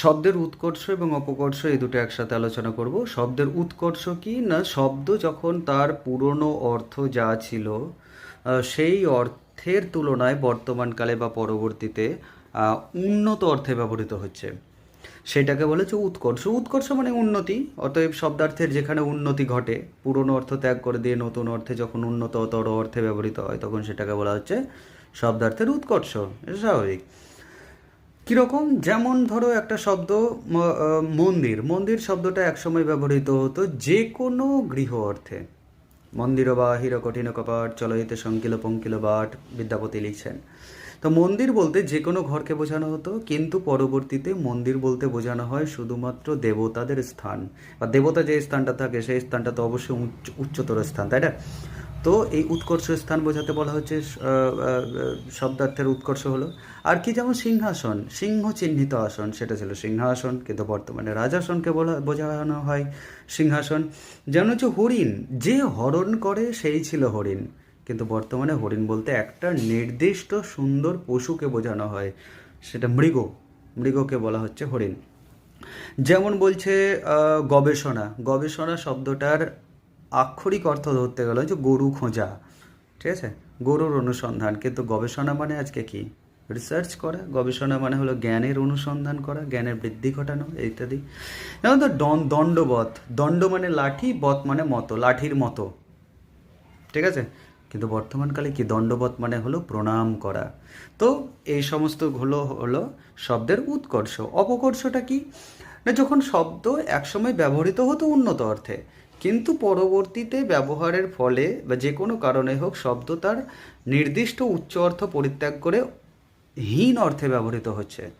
শব্দের উৎকর্ষ এবং অপকর্ষ এই দুটো একসাথে আলোচনা করব। শব্দের উৎকর্ষ কি না? শব্দ যখন তার পুরনো অর্থ যা ছিল সেই অর্থের তুলনায় বর্তমানকালে বা পরবর্তীতে উন্নত অর্থে ব্যবহৃত হচ্ছে। সেটাকে বলেছে উৎকর্ষ। উৎকর্ষ মানে উন্নতি, অতএব শব্দার্থের যেখানে উন্নতি ঘটে, পুরনো অর্থ ত্যাগ করে দিয়ে নতুন অর্থে যখন উন্নততর অর্থে ব্যবহৃত হয়, তখন সেটাকে বলা হচ্ছে শব্দার্থের উৎকর্ষ। স্বাভাবিক। কীরকম? যেমন ধরো একটা শব্দ মন্দির। মন্দির শব্দটা একসময় ব্যবহৃত হতো যে কোনো গৃহ অর্থে। মন্দির বা হির কঠিন কপাট চলহিতে শঙ্কিল পঙ্কিল বাট, বিদ্যাপতি লিখছেন। তো মন্দির বলতে যে কোনো ঘরকে বোঝানো হতো, কিন্তু পরবর্তীতে মন্দির বলতে বোঝানো হয় শুধুমাত্র দেবতাদের স্থান। বা দেবতা যে স্থানটা থাকে, সেই স্থানটা তো অবশ্যই উচ্চ, উচ্চতর স্থান, তাই না? তো এই উৎকর্ষ স্থান বোঝাতে বলা হচ্ছে শব্দার্থের উৎকর্ষ হলো। আর কি যেমন সিংহাসন, সিংহ চিহ্নিত আসন, সেটা ছিল সিংহাসন, কিন্তু বর্তমানে রাজাসনকে বলা, বোঝানো হয় সিংহাসন। যেমন হচ্ছে হরিণ, যে হরণ করে সেই ছিল হরিণ। কিন্তু বর্তমানে হরিণ বলতে একটা নির্দিষ্ট সুন্দর পশুকে বোঝানো হয়, সেটা মৃগ। মৃগকে বলা হচ্ছে হরিণ। যেমন বলছে গবেষণা। গবেষণা শব্দটার আক্ষরিক অর্থ ধরতে গেলে যে গরু খোঁজা। ঠিক আছে? গরুর অনুসন্ধান। কিন্তু গবেষণা মানে আজকে কি? রিসার্চ করা। গবেষণা মানে হলো জ্ঞানের অনুসন্ধান করা, জ্ঞানের বৃদ্ধি ঘটানো, ইত্যাদি। যেমন তো দণ্ডবধ দণ্ড মানে লাঠি বধ মানে মতো, লাঠির মতো। ঠিক আছে? কিন্তু বর্তমানকালে কি দণ্ডবধ মানে হলো প্রণাম করা। তো এই সমস্ত হলো হলো শব্দের উৎকর্ষ। অপকর্ষটা কি? না যখন শব্দ একসময় ব্যবহৃত হতো উন্নত অর্থে কিন্তু পরবর্তীতে ব্যবহারের ফলে বা যে কোনো কারণে হোক শব্দ তার নির্দিষ্ট উচ্চ অর্থ পরিত্যাগ করে হীন অর্থে ব্যবহৃত হচ্ছে।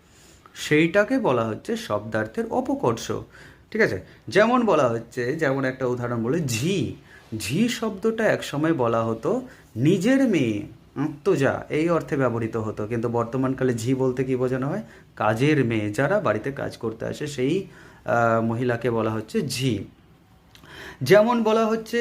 সেইটাকে বলা হচ্ছে শব্দার্থের অপকর্ষ। ঠিক আছে? যেমন বলা হচ্ছে, যেমন একটা উদাহরণ বলে ঝি। ঝি শব্দটা একসময় বলা হতো, নিজের মেয়ে, আত্মজা এই অর্থে ব্যবহৃত হতো। কিন্তু বর্তমানকালে ঝি বলতে কি বোঝানো হয়? কাজের মেয়ে। যারা বাড়িতে কাজ করতে আসে, সেই মহিলাকে বলা হচ্ছে ঝি। যেমন বলা হচ্ছে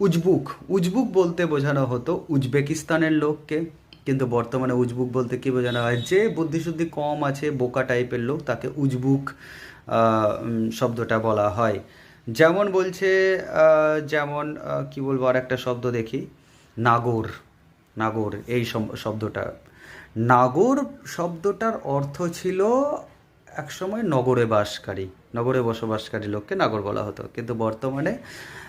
উজবুক। উজবুক বলতে বোঝানো হতো উজবেকিস্তানের লোককে, কিন্তু বর্তমানে উজবুক বলতে কি বোঝানো হয়? যে বুদ্ধিশুদ্ধি কম আছে, বোকা টাইপের লোক, তাকে উজবুক শব্দটা বলা হয়। যেমন বলছে যেমন কি বলব আর একটা শব্দ দেখি? নাগর। নাগর, এই শব্দটা। নাগর শব্দটার অর্থ ছিল একসময় নগরে বাসকারী, নগরে বসবাসকারী লোককে নাগর বলা হতো। কিন্তু বর্তমানে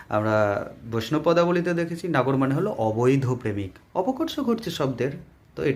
আমরা বৈষ্ণব পদাবলিতে দেখেছি, নাগর মানে হলো অবৈধ প্রেমিক। অপকর্ষ ঘটছে শব্দের।